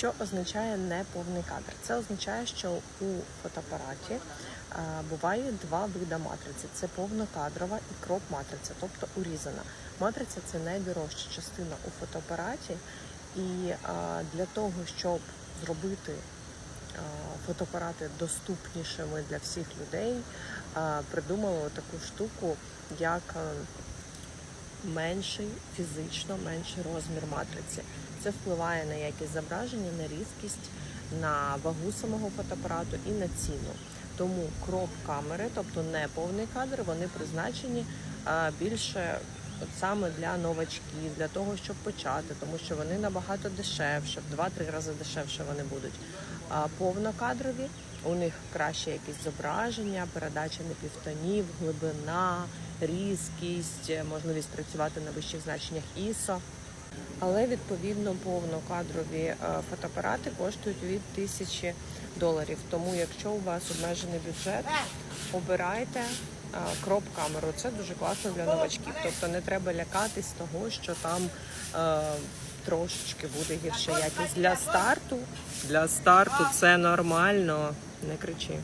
Що означає неповний кадр? Це означає, що у фотоапараті е, буває два види матриці: це повнокадрова і кроп матриця, тобто урізана. Матриця це найдорожча частина у фотоапараті, і е, для того, щоб зробити е, фотоапарати доступнішими для всіх людей, придумали таку штуку, як менший фізично менший розмір матриці. Це впливає на якість зображення, на різкість, на вагу самого фотоапарату і на ціну. Тому кроп камери, тобто не повний кадр, вони призначені більше от саме для новачків, для того, щоб почати, тому що вони набагато дешевше, в 2-3 рази дешевше вони будуть. Повнокадрові у них краще якісь зображення, передача непівтонів, глибина, різкість, можливість працювати на вищих значеннях ISO. Але відповідно повнокадрові е, фотоапарати коштують від тисячі доларів. Тому, якщо у вас обмежений бюджет, обирайте е, кроп камеру. Це дуже класно для новачків. Тобто не треба лякатись того, що там е, трошечки буде гірша якість для старту. Для старту це нормально. Не кричи.